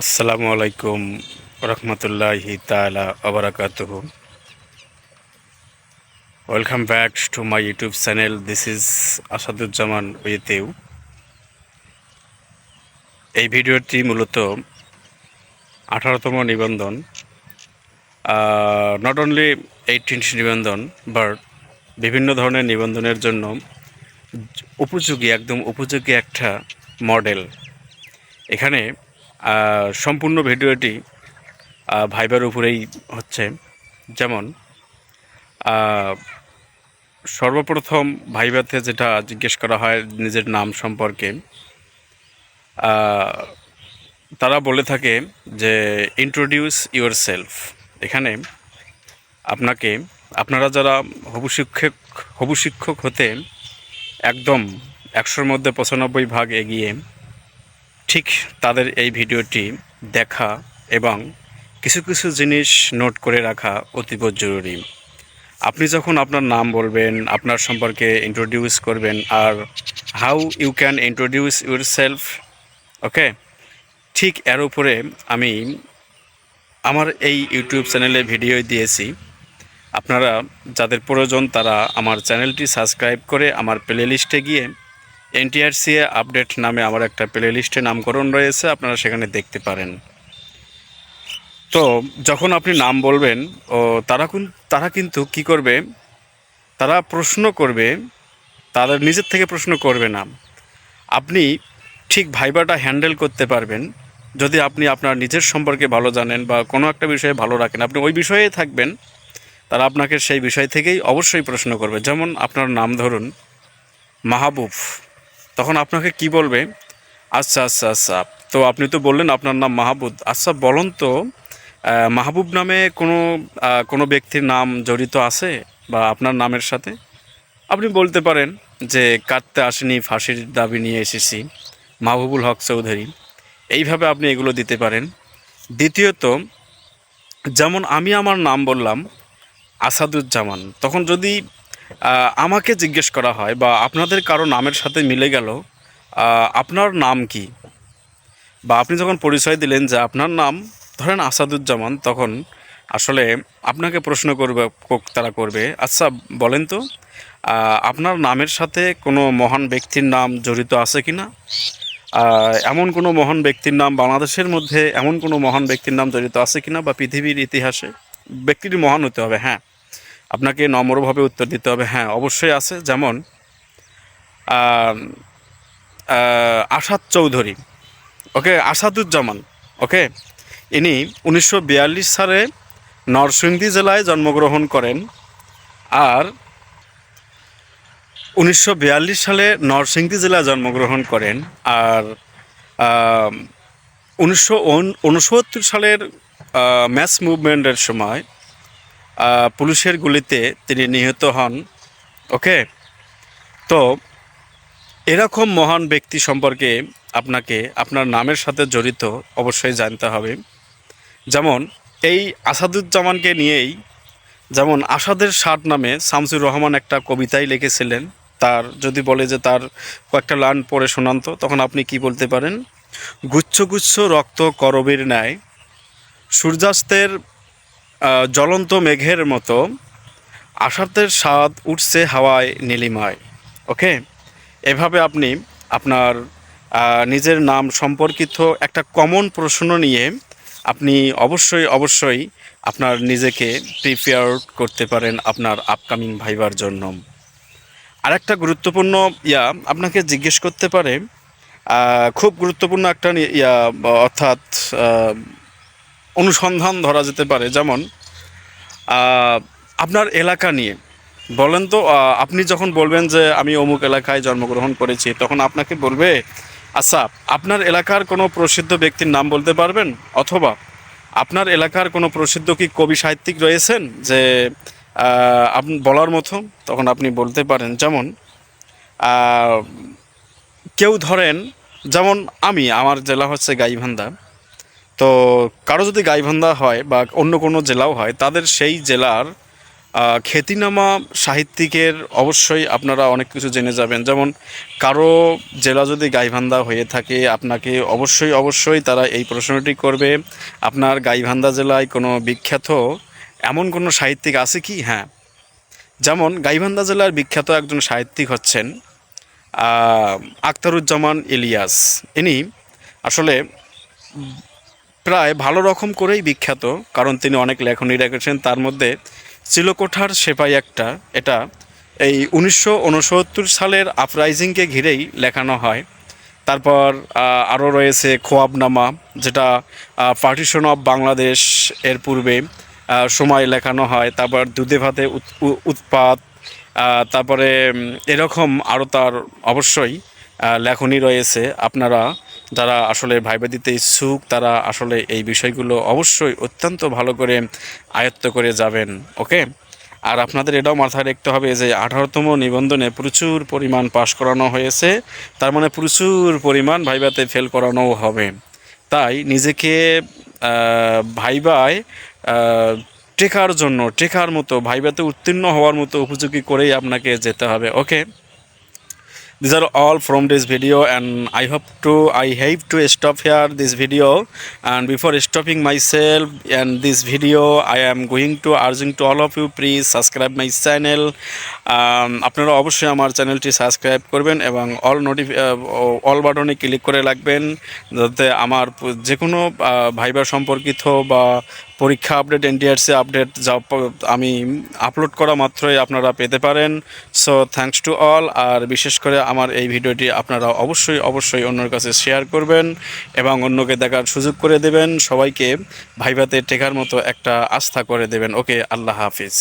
আসসালামু আলাইকুম রহমতুল্লাহি তালা আবরাকাতুহ welcome back to my YouTube channel this is Asaduzzaman you এই ভিডিওটি মূলত আঠারোতম নিবন্ধন। নট অনলি এইটিনস নিবন্ধন বাট বিভিন্ন ধরনের নিবন্ধনের জন্য উপযোগী, একদম উপযোগী একটা মডেল এখানে সম্পূর্ণ ভিডিওটি ভাইবার উপরেই হচ্ছে। যেমন সর্বপ্রথম ভাইবাতে যেটা জিজ্ঞেস করা হয় নিজের নাম সম্পর্কে তারা বলে থাকে যে ইন্ট্রোডিউস ইউর সেলফ এখানে আপনাকে, আপনারা যারা হবু শিক্ষক হবু শিক্ষক হতে একদম একশোর মধ্যে পঁচানব্বই ভাগ এগিয়ে ঠিক তাদের এই ভিডিওটি দেখা এবং কিছু কিছু জিনিস নোট করে রাখা অতীব জরুরি। আপনি যখন আপনার নাম বলবেন, আপনার সম্পর্কে ইন্ট্রোডিউস করবেন আর how you can introduce yourself okay ঠিক এর উপরে আমি আমার এই ইউটিউব চ্যানেলে ভিডিও দিয়েছি। আপনারা যাদের প্রয়োজন তারা আমার চ্যানেলটি সাবস্ক্রাইব করে আমার প্লে লিস্টে গিয়ে এনটিআরসিএ আপডেট নামে আমার একটা প্লে লিস্টে নামকরণ রয়েছে, আপনারা সেখানে দেখতে পারেন। তো যখন আপনি নাম বলবেন, ও তারা তারা কিন্তু কি করবে? তারা প্রশ্ন করবে, তাদের নিজের থেকে প্রশ্ন করবে না। আপনি ঠিক ভাইবাটা হ্যান্ডেল করতে পারবেন, যদি আপনি আপনার নিজের সম্পর্কে ভালো জানেন বা কোনো একটা বিষয়ে ভালো রাখেন। আপনি ওই বিষয়ে থাকবেন, তারা আপনাকে সেই বিষয় থেকেই অবশ্যই প্রশ্ন করবে। যেমন আপনার নাম ধরুন, মাহবুব। তখন আপনাকে কি বলবে? আচ্ছা আচ্ছা আচ্ছা। তো আপনি তো বললেন আপনার নাম মাহবুব। আচ্ছা বলুন তো মাহবুব নামে কোনো কোনো ব্যক্তির নাম জড়িত আছে বা আপনার নামের সাথে? আপনি বলতে পারেন যে কাটতে আসেনি, ফাঁসির দাবি নিয়ে এসেছি, মাহবুবুল হক চৌধুরী। এইভাবে আপনি এগুলো দিতে পারেন। দ্বিতীয়ত, যেমন আমি আমার নাম বললাম, আসাদুজ্জামান, তখন যদি আমাকে জিজ্ঞেস করা হয় বা আপনাদের কারও নামের সাথে মিলে গেল আপনার নাম কি? বা আপনি যখন পরিচয় দিলেন যে আপনার নাম, ধরেন আসাদুজ্জামান, তখন আসলে আপনাকে প্রশ্ন করবে তারা করবে আচ্ছা বলেন তো আপনার নামের সাথে কোনো মহান ব্যক্তির নাম জড়িত আছে কি না? এমন কোনো মহান ব্যক্তির নাম বাংলাদেশের মধ্যে এমন কোনো মহান ব্যক্তির নাম জড়িত আছে কিনা বা পৃথিবীর ইতিহাসে? ব্যক্তিটি মহান হতে হবে হ্যাঁ। আপনাকে নম্রভাবে উত্তর দিতে হবে। হ্যাঁ অবশ্যই আছে। যেমন আসাদ চৌধুরী, ওকে? আসাদুজ্জামান, ওকে? ইনি উনিশশো বিয়াল্লিশ সালে নরসিংদী জেলায় জন্মগ্রহণ করেন আর উনিশশো বিয়াল্লিশ সালে নরসিংদী জেলায় জন্মগ্রহণ করেন আর উনিশশো উনসত্তর সালের ম্যাচ মুভমেন্টের সময় পুলিশের গুলিতে তিনি নিহত হন, ওকে? তো, এরকম মহান ব্যক্তি সম্পর্কে আপনাকে আপনার নামের সাথে জড়িত অবশ্যই জানতে হবে। যেমন, এই আসাদুজ্জামানকে নিয়েই, যেমন আসাদের ষাট নামে শামসুর রহমান একটা কবিতাই লিখেছিলেন। তার যদি বলে যে তার কয়েকটা লাইন পড়ে শোনান্ত তখন আপনি কি বলতে পারেন? গুচ্ছ গুচ্ছ রক্ত করবের ন্যায়, সূর্যাস্তের জ্বলন্ত মেঘের মতো আষাঢ়ের স্বাদ উঠছে হাওয়ায় নীলিমায়, ওকে? এভাবে আপনি আপনার নিজের নাম সম্পর্কিত একটা কমন প্রশ্ন নিয়ে আপনি অবশ্যই অবশ্যই আপনার নিজেকে প্রিপেয়ার করতে পারেন আপনার আপকামিং ভাইবার জন্য। আরেকটা গুরুত্বপূর্ণ ইয়া আপনাকে জিজ্ঞেস করতে পারে খুব গুরুত্বপূর্ণ একটা ইয়া, অর্থাৎ অনুসন্ধান ধরা যেতে পারে। যেমন আপনার এলাকা নিয়ে, বলেন তো আপনি যখন বলবেন যে আমি অমুক এলাকায় জন্মগ্রহণ করেছি, তখন আপনাকে বলবে আচ্ছা আপনার এলাকার কোনো প্রসিদ্ধ ব্যক্তির নাম বলতে পারবেন? অথবা আপনার এলাকার কোনো প্রসিদ্ধ কি কবি সাহিত্যিক রয়েছেন যে আপনি বলার মতো? তখন আপনি বলতে পারেন, যেমন কেউ ধরেন, যেমন আমি, আমার জেলা হচ্ছে গাইবান্ধা। তো কারও যদি গাইবান্ধা হয় বা অন্য কোনো জেলাও হয়, তাদের সেই জেলার খ্যাতিনামা সাহিত্যিকের অবশ্যই আপনারা অনেক কিছু জেনে যাবেন। যেমন কারও জেলা যদি গাইবান্ধা হয়ে থাকে, আপনাকে অবশ্যই অবশ্যই তারা এই প্রশ্নটি করবে, আপনার গাইবান্ধা জেলায় কোনো বিখ্যাত, এমন কোনো সাহিত্যিক আছে কি? হ্যাঁ। যেমন গাইবান্ধা জেলার বিখ্যাত একজন সাহিত্যিক হচ্ছেন আখতারুজ্জামান ইলিয়াস। ইনি আসলে প্রায় ভালো রকম করেই বিখ্যাত, কারণ তিনি অনেক লেখনী রেখেছেন। তার মধ্যে চিলকোঠার সেপাই একটা, এটা এই উনিশশো উনসত্তর সালের আপরাইজিংকে ঘিরেই লেখানো হয়। তারপর আরও রয়েছে খোয়াবনামা, যেটা পার্টিশন অফ বাংলাদেশ এর পূর্বে সময় লেখানো হয়। তারপর দুধে ভাতে উৎপাত তারপরে এরকম আরও তার অবশ্যই লেখনী রয়েছে। আপনারা যারা আসলে ভাইবা দিতে ইচ্ছুক, তারা আসলে এই বিষয়গুলো অবশ্যই অত্যন্ত ভালো করে আয়ত্ত করে যাবেন, ওকে? আর আপনাদের এটাও মাথায় রাখতে হবে যে আঠারোতম নিবন্ধনে প্রচুর পরিমাণ পাশ করানো হয়েছে, তার মানে প্রচুর পরিমাণ ভাইবাতে ফেল করানোও হবে। তাই নিজেকে ভাইবায় টেকার জন্য, টেকার মতো, ভাইবাতে উত্তীর্ণ হওয়ার মতো উপযোগী করেই আপনাকে যেতে হবে, ওকে? These are all from this video and i hope to i have to stop here this video and before stopping myself and this video i am going to urging to all of you please subscribe my channel um, আপনারা অবশ্যই আমার চ্যানেলটি subscribe করবেন এবং all নোটিফ all বাটনে click করে রাখবেন যাতে আমার যে কোনো ভাইবার সম্পর্কিত বা পরীক্ষা আপডেট এনডিআরসি আপডেট যা আমি আপলোড করা মাত্রই আপনারা পেতে পারেন। সো থ্যাংকস টু অল আর বিশেষ করে আমার এই ভিডিওটি আপনারা অবশ্যই অবশ্যই অন্যের কাছে শেয়ার করবেন এবং অন্যকে দেখার সুযোগ করে দেবেন। সবাইকে ভাইভাতে টেকার মতো একটা আস্থা করে দেবেন। ওকে আল্লাহ হাফিজ।